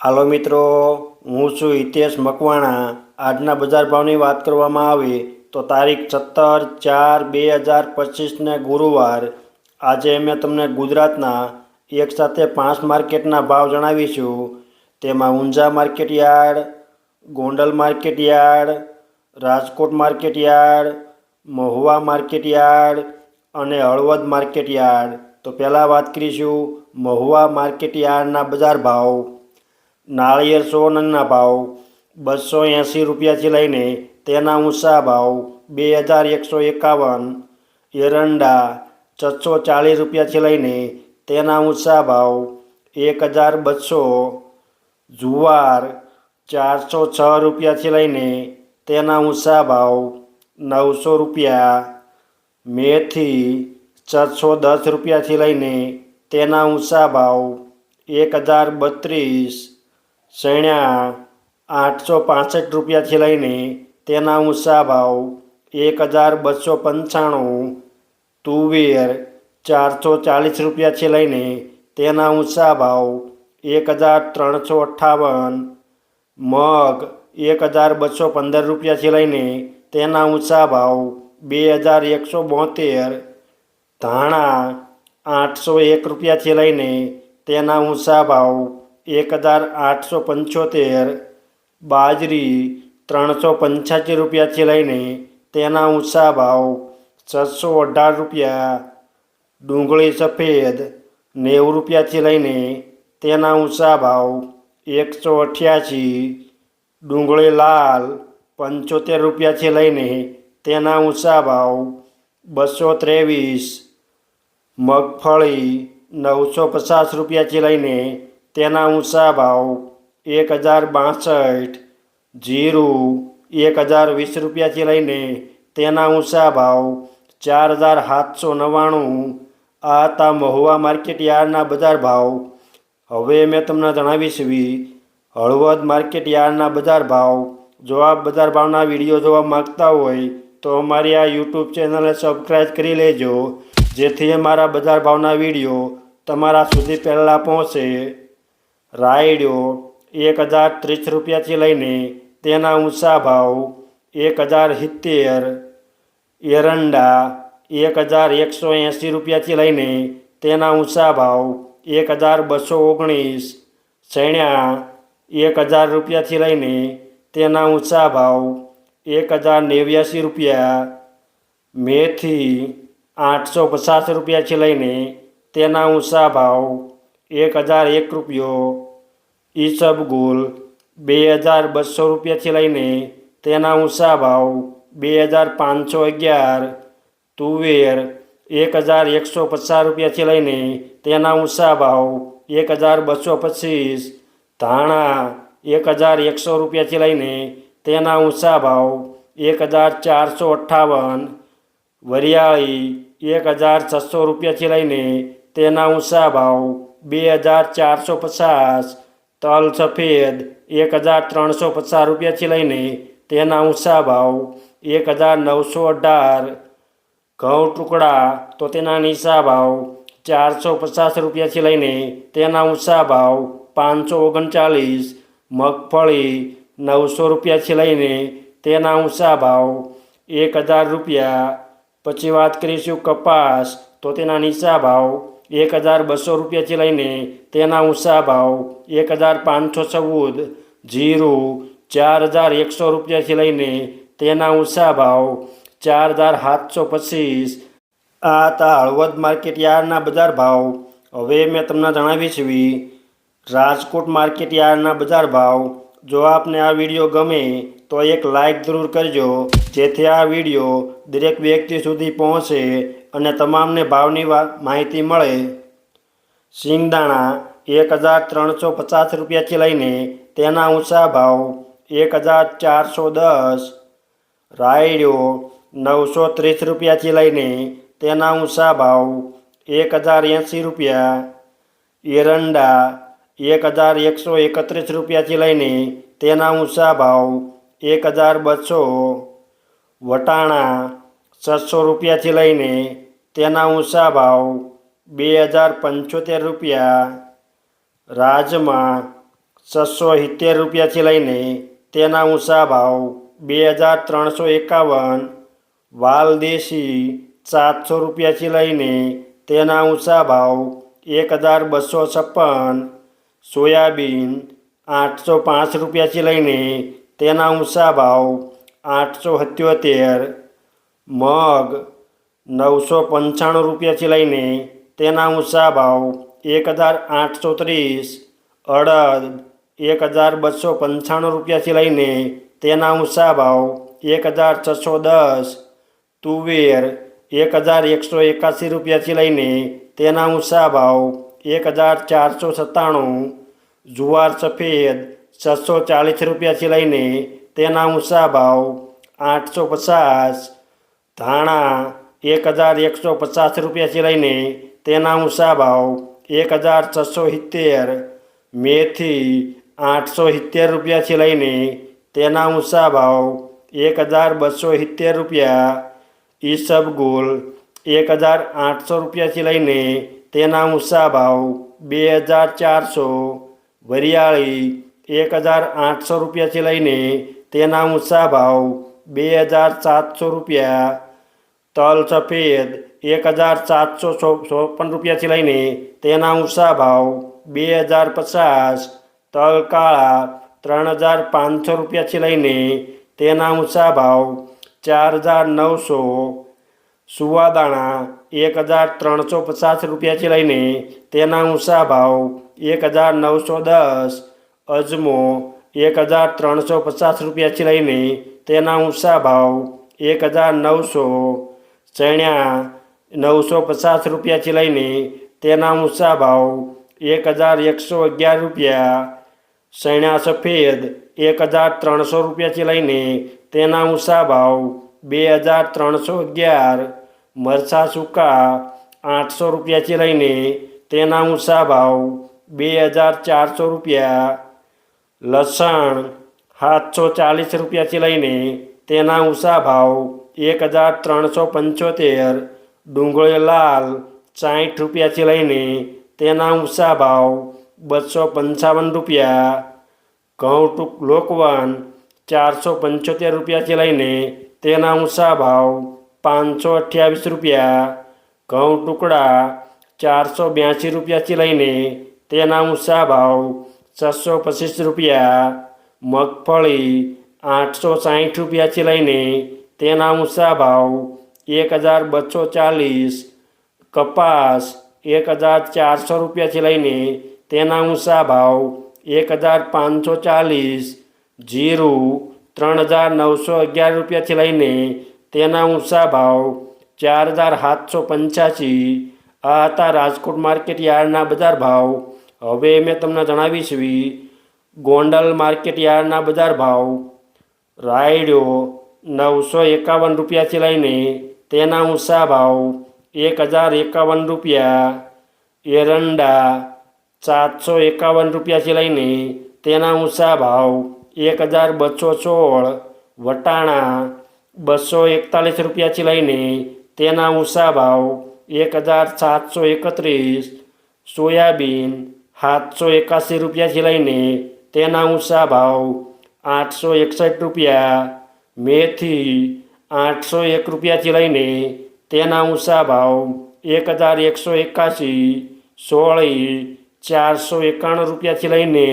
હાલો મિત્રો, હું છું હિતેશ મકવાણા. આજના બજાર ભાવની વાત કરવામાં આવે તો તારીખ સત્તર ચાર બે હજાર પચીસને ગુરુવાર. આજે મેં તમને ગુજરાતના એક સાથે પાંચ માર્કેટના ભાવ જણાવીશું. તેમાં Unjha market yard, Gondal market yard, Rajkot market yard, Mahuva market yard અને હળવદ માર્કેટ યાર્ડ. તો પહેલાં વાત કરીશું મહુવા માર્કેટ યાર્ડના બજાર ભાવ. નાળિયેર સોનના ભાવ બસો એંસી રૂપિયાથી લઈને તેના ઊંચા ભાવ બે હજાર એકસો એકાવન. એરંડા છસો ચાલીસ રૂપિયાથી લઈને તેના ઊંચા ભાવ એક હજાર બસો. જુવાર ચારસો છ રૂપિયાથી લઈને તેના ઊંચા ભાવ નવસો રૂપિયા. મેથી છસો દસ રૂપિયાથી લઈને તેના ઊંચા ભાવ એક હજાર બત્રીસ. સૈણા આઠસો પાસઠ રૂપિયાથી લઈને તેના ઊંચા ભાવ એક હજાર બસો પંચાણું, તુવેર ચારસો ચાલીસ રૂપિયાથી લઈને તેના ઊંચા ભાવ એક હજાર ત્રણસો અઠ્ઠાવન, મગ એક હજાર બસો પંદર રૂપિયાથી લઈને તેના ઊંચા ભાવ બે હજાર એકસો બોતેર, ધાણા આઠસો એક રૂપિયાથી લઈને તેના ઊંચા ભાવ એક હજાર આઠસો પંચોતેર, બાજરી ત્રણસો પંચ્યાસી રૂપિયાથી લઈને તેના ઊંચા ભાવ છસો અઢાર રૂપિયા, ડુંગળી સફેદ નેવું રૂપિયાથી લઈને તેના ઊંચા ભાવ એકસો અઠ્યાસી, ડુંગળી લાલ પંચોતેર રૂપિયાથી લઈને તેના ઊંચા ભાવ બસો ત્રેવીસ, મગફળી નવસો પચાસ રૂપિયાથી લઈને તેના ઊંચા ભાવ એક હજાર બાસઠ, જીરું એક હજાર વીસ રૂપિયાથી લઈને તેના ઊંચા ભાવ ચાર હજાર સાતસો નવ્વાણું. આ હતા મહુવા માર્કેટ યાર્ડના બજાર ભાવ. હવે મેં તમને જણાવીશ વી. હળવદ માર્કેટ યાર્ડના બજાર ભાવ. જો આપ બજાર ભાવના વીડિયો જોવા માગતા હોય તો અમારી આ યુટ્યુબ ચેનલને સબસ્ક્રાઈબ કરી લેજો, જેથી અમારા બજાર ભાવના વીડિયો તમારા સુધી પહેલાં પહોંચે. રાયડો એક હજાર ત્રીસ રૂપિયાથી લઈને તેના ઊંચા ભાવ એક હજાર સિત્તેર, એરંડા એક હજાર એકસો એંસી રૂપિયાથી લઈને તેના ઊંચા ભાવ એક હજાર બસો ઓગણીસ, ચણ્યા એક હજાર રૂપિયાથી લઈને તેના ઊંચા ભાવ એક હજાર નેવ્યાસી રૂપિયા, મેથી આઠસો પચાસ રૂપિયાથી લઈને તેના ઊંચા ભાવ એક હજાર એક રૂપિયો. ઈસબગુલ બે હજાર બસો રૂપિયાથી લઈને તેના ઊંચા ભાવ બે હજાર પાંચસો અગિયાર. તુવેર એક હજાર એકસો પચાસ રૂપિયાથી લઈને તેના ઊંચા ભાવ એક હજાર બસો પચીસ. ધાણા એક હજાર એકસો રૂપિયાથી લઈને તેના ઊંચા ભાવ એક હજાર ચારસો અઠ્ઠાવન. વરિયાળી એક હજાર છસો રૂપિયાથી લઈને તેના ઊંચા ભાવ બે હજાર ચારસો પચાસ, તલ સફેદ, એક હજાર ત્રણસો પચાસ રૂપિયાથી લઈને તેના ઊંચા ભાવ, એક હજાર નવસો અઢાર ઘઉં ટુકડા, તો તેના નીચા ભાવ, ચારસો પચાસ રૂપિયાથી લઈને તેના ઊંચા ભાવ, પાંચસો ઓગણચાલીસ, મગફળી, નવસો રૂપિયાથી લઈને તેના ઊંચા ભાવ, એક હજાર રૂપિયા. પછી વાત કરીશું કપાસ, તો તેના નીચા ભાવ એક હજાર બસો રૂપિયાથી લઈને તેના ઊંચા ભાવ એક હજાર પાંચસો ચૌદ જીરું ચાર હજાર એકસો રૂપિયાથી લઈને તેના ઊંચા ભાવ ચાર હજાર સાતસો પચીસ આ હતા હળવદ માર્કેટ યાર્ડના બજાર ભાવ હવે મેં તમને જણાવીશ વી રાજકોટ માર્કેટ યાર્ડના બજાર ભાવ જો આપને આ વીડિયો ગમે તો એક લાઈક જરૂર કરજો જેથી આ વીડિયો દરેક વ્યક્તિ સુધી પહોંચે અને તમામને ભાવની માહિતી મળે, સિંગદાણા એક હજાર ત્રણસો પચાસ રૂપિયાથી લઈને તેના ઊંચા ભાવ એક હજાર ચારસો દસ, રાયડો નવસો ત્રીસ રૂપિયાથી લઈને તેના ઊંચા ભાવ એક હજાર એંસી રૂપિયા, એરંડા એક હજાર એકસો એકત્રીસ રૂપિયાથી લઈને તેના ઊંચા ભાવ એક હજાર બસો, વટાણા છસો રૂપિયાથી લઈને તેના ઊંચા ભાવ બે હજાર પંચોતેર રૂપિયા રાજમાં છસો સિત્તેર રૂપિયાથી લઈને તેના ઊંચા ભાવ બે હજાર ત્રણસો એકાવન વાલ દેશી સાતસો રૂપિયાથી લઈને તેના ઊંચા ભાવ એક હજાર બસો છપ્પન સોયાબીન આઠસો પાંચ રૂપિયાથી લઈને તેના ઊંચા ભાવ આઠસો સત્યોતેર મગ નવસો પંચાણું રૂપિયાથી લઈને તેના ઊંચા ભાવ એક હજાર આઠસો ત્રીસ અડદ એક હજાર બસો પંચાણું રૂપિયાથી લઈને તેના ઊંચા ભાવ એક હજાર છસો દસ તુવેર એક હજાર એકસો એકાસી રૂપિયાથી લઈને તેના ઊંચા ભાવ એક હજાર ચારસો સત્તાણું જુવાર સફેદ છસો ચાલીસ રૂપિયાથી લઈને તેના ઊંચા ભાવ આઠસો પચાસ ધાણા એક હજાર એકસો પચાસ રૂપિયાથી લઈને તેના ઊંચા ભાવ એક હજાર છસો સિત્તેર, મેથી આઠસો સિત્તેર રૂપિયાથી લઈને તેના ઊંચા ભાવ એક હજાર બસો સિત્તેર રૂપિયા ઈસબગુલ એક હજાર આઠસો રૂપિયાથી લઈને તેના ઊંચા ભાવ બે હજાર ચારસો, વરિયાળી એક હજાર આઠસો રૂપિયાથી લઈને તેના ઊંચા ભાવ બે હજાર સાતસો રૂપિયા તલ સફેદ એક હજાર સાતસો ચોપન રૂપિયાથી લઈને તેના ઊંચા ભાવ બે હજાર પચાસ તલ કાળા ત્રણ હજાર પાંચસો રૂપિયાથી લઈને તેના ઊંચા ભાવ ચાર હજાર નવસો સુવાદાણા એક હજાર ત્રણસો પચાસ રૂપિયાથી લઈને તેના ઊંચા ભાવ એક હજાર નવસો દસ અજમો એક હજાર ત્રણસો પચાસ રૂપિયાથી લઈને તેના ઊંચા ભાવ એક હજાર નવસો ચણ્યા નવસો પચાસ રૂપિયાથી લઈને તેના ઊંચા ભાવ એક હજાર એકસો અગિયાર રૂપિયા, ચણ્યા સફેદ એક હજાર ત્રણસો રૂપિયાથી લઈને તેના ઊંચા ભાવ બે હજાર ત્રણસો અગિયાર, મરચા સૂકા આઠસો રૂપિયાથી લઈને તેના ઊંચા ભાવ બે હજાર ચારસો રૂપિયા, લસણ સાતસો ચાલીસ રૂપિયાથી લઈને તેના ઊંચા ભાવ એક હજાર ત્રણસો પંચોતેર ડુંગળી લાલ સાઠ રૂપિયાથી લઈને તેના ઊંચા ભાવ બસો પંચાવન રૂપિયા ઘઉં ટૂંક લોકવન ચારસો પંચોતેર રૂપિયાથી લઈને તેના ઊંચા ભાવ પાંચસો અઠ્યાવીસ રૂપિયા ઘઉં ટુકડા ચારસો બ્યાસી રૂપિયાથી લઈને તેના ઊંચા ભાવ છસો પચીસ રૂપિયા, મગફળી આઠસો સાઠ રૂપિયાથી લઈને તેના ઊંચા ભાવ એક હજાર બસો ચાલીસ, કપાસ એક હજાર ચારસો રૂપિયાથી લઈને તેના ઊંચા ભાવ એક હજાર પાંચસો ચાલીસ, જીરું ત્રણ હજાર નવસો અગિયાર રૂપિયાથી લઈને તેના ઊંચા ભાવ ચાર હજાર સાતસો પંચ્યાસી. આ હતા રાજકોટ માર્કેટ યાર્ડના બજાર ભાવ. હવે મેં તમને જણાવીશ ગોંડલ માર્કેટ યાર્ડના બજાર ભાવ. રાયડો નવસો એકાવન રૂપિયાથી લઈને તેના ઊંચા ભાવ એક હજાર એકાવન રૂપિયા, એરંડા સાતસો એકાવન રૂપિયાથી લઈને તેના ઊંચા ભાવ એક હજાર બસો સોળ, વટાણા બસો એકતાલીસ રૂપિયાથી લઈને તેના ઊંચા ભાવ એક હજાર સાતસો એકત્રીસ, સોયાબીન સાતસો એકાસી રૂપિયાથી લઈને તેના ઊંચા ભાવ આઠસો એકસઠ રૂપિયા મેથી આઠસો એક રૂપિયાથી લઈને તેના ઊંચા ભાવ એક હજાર એકસો એકાસી સોળી ચારસો એકાણું રૂપિયાથી લઈને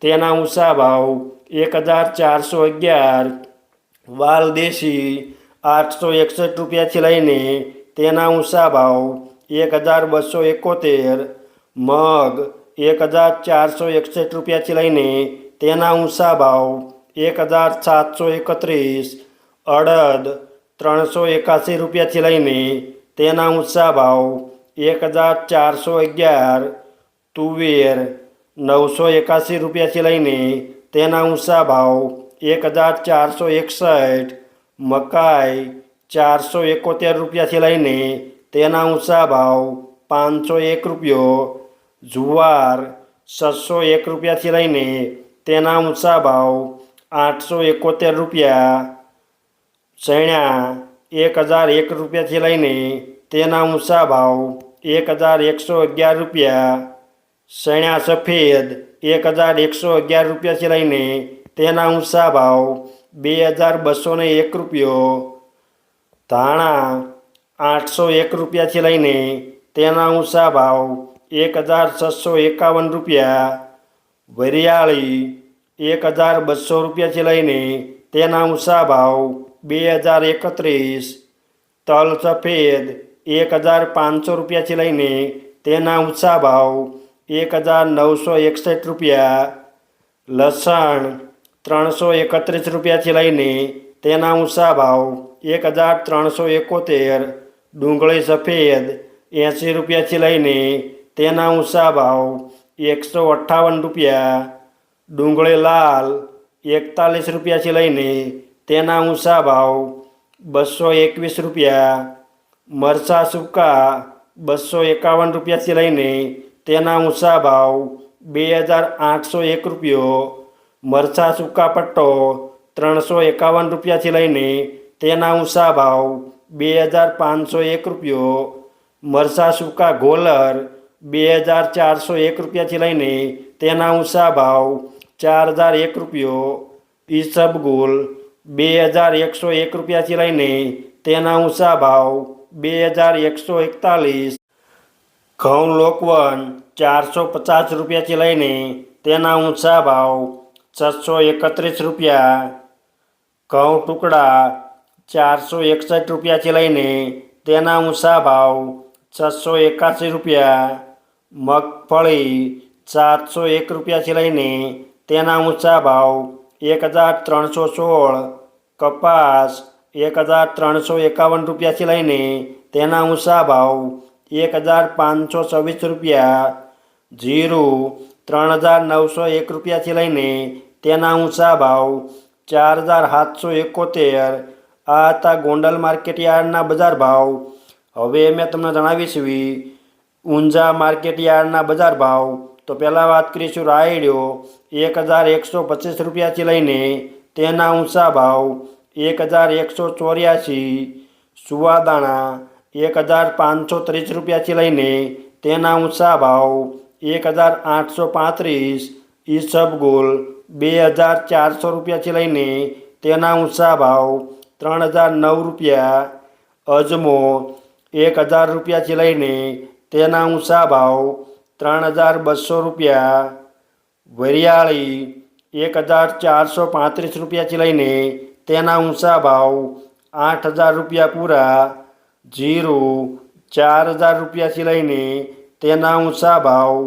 તેના ઊંચા ભાવ એક હજાર ચારસો અગિયાર વાલદેશી આઠસો એકસઠ રૂપિયાથી લઈને તેના ઊંચા ભાવ એક હજાર બસો એકોતેર, મગ એક હજાર ચારસો એકસઠ રૂપિયાથી લઈને તેના ઊંચા ભાવ એક હજાર સાતસો એકત્રીસ, અડદ ત્રણસો એકાસી રૂપિયાથી લઈને તેના ઊંચા ભાવ એક હજાર ચારસો અગિયાર, તુવેર નવસો એકાસી રૂપિયાથી લઈને તેના ઊંચા ભાવ એક હજાર ચારસો એકસઠ, મકાઈ ચારસો એકોતેર રૂપિયાથી લઈને તેના ઊંચા ભાવ પાંચસો એક રૂપિયો, જુવાર છસો એક રૂપિયાથી લઈને તેના ઊંચા ભાવ આઠસો એકોતેર રૂપિયા ચણ્યા એક હજાર એક રૂપિયાથી લઈને તેના ઊંચા ભાવ એક હજાર એકસો અગિયાર રૂપિયા ચણ્યા સફેદ એક હજાર એકસો અગિયાર રૂપિયાથી લઈને તેના ઊંચા ભાવ બે હજાર બસો ને એક રૂપિયો ધાણા આઠસો એક રૂપિયાથી લઈને તેના ઊંચા ભાવ એક હજાર છસો એકાવન રૂપિયા વરિયાળી એક હજાર બસો રૂપિયાથી લઈને તેના ઊંચા ભાવ બે હજાર એકત્રીસ, તલ સફેદ એક હજાર પાંચસો રૂપિયાથી લઈને તેના ઊંચા ભાવ એક હજાર નવસો એકસઠ રૂપિયા, લસણ ત્રણસો એકત્રીસ રૂપિયાથી લઈને તેના ઊંચા ભાવ એક હજાર ત્રણસો એકોતેર, ડુંગળી સફેદ એંસી રૂપિયાથી લઈને તેના ઊંચા ભાવ એકસો અઠ્ઠાવન રૂપિયા ડુંગળી લાલ, એકતાલીસ રૂપિયાથી લઈને તેના ઊંચા ભાવ, બસો એકવીસ રૂપિયા, મરચા સૂકા, બસો એકાવન રૂપિયાથી લઈને તેના ઊંચા ભાવ, બે હજાર આઠસો એક રૂપિયો, મરચા સૂકા પટ્ટો, ત્રણસો એકાવન રૂપિયાથી લઈને તેના ઊંચા ભાવ, બે હજાર પાંચસો એક રૂપિયો, મરચા સૂકા ગોલર, બે હજાર ચારસો એક રૂપિયાથી લઈને તેના ઊંચા ભાવ ચાર હજાર એક રૂપિયો ઈસબગુલ બે હજાર એકસો એક રૂપિયાથી લઈને તેના ઊંચા ભાવ બે હજાર એકસો એકતાલીસ, ઘઉં લોકવન ચારસો પચાસ રૂપિયાથી લઈને તેના ઊંચા ભાવ છસો એકત્રીસ રૂપિયા, ઘઉં ટુકડા ચારસો એકસઠ રૂપિયાથી લઈને તેના ઊંચા ભાવ છસો એકાસી રૂપિયા, મગફળી સાતસો એક રૂપિયાથી લઈને તેના ઊંચા ભાવ એક હજાર ત્રણસો સોળ, કપાસ એક હજાર ત્રણસો એકાવન રૂપિયાથી લઈને તેના ઊંચા ભાવ એક હજાર પાંચસો છવ્વીસ રૂપિયા, જીરું ત્રણ હજાર નવસો એક રૂપિયાથી લઈને તેના ઊંચા ભાવ ચાર હજાર સાતસો એકોતેર, આ હતા ગોંડલ માર્કેટ યાર્ડના બજાર ભાવ. હવે મેં તમને જણાવીશ એવી ઊંઝા માર્કેટ યાર્ડના બજાર ભાવ. તો પહેલાં વાત કરીશું રાયડ્યો એક હજાર એકસો પચીસ રૂપિયાથી લઈને તેના ઊંચા ભાવ એક હજાર એકસો ચોર્યાસી સુવાદાણા એક હજાર પાંચસો ત્રીસ રૂપિયાથી લઈને તેના ઊંચા ભાવ એક હજાર આઠસો પાંત્રીસ ઈસબગુલ બે હજાર ચારસો રૂપિયાથી લઈને તેના ઊંચા ભાવ ત્રણ હજાર નવ રૂપિયા અજમો એક હજાર રૂપિયાથી લઈને તેના ઊંચા ભાવ ત્રણ હજાર બસો રૂપિયા વરિયાળી એક હજાર ચારસો પાંત્રીસ રૂપિયાથી લઈને તેના ઊંચા ભાવ આઠ હજાર રૂપિયા પૂરા, જીરું ચાર હજાર રૂપિયાથી લઈને તેના ઊંચા ભાવ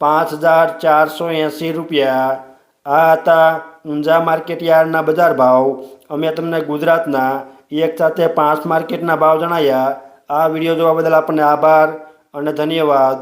પાંચ હજાર ચારસો એંસી રૂપિયા. આ હતા ઊંઝા માર્કેટ યાર્ડના બજાર ભાવ. અમે તમને ગુજરાતના એક સાથે પાંચ માર્કેટના ભાવ જણાવ્યા આ વીડિયો જોવા બદલ આપણને આભાર અને ધન્યવાદ.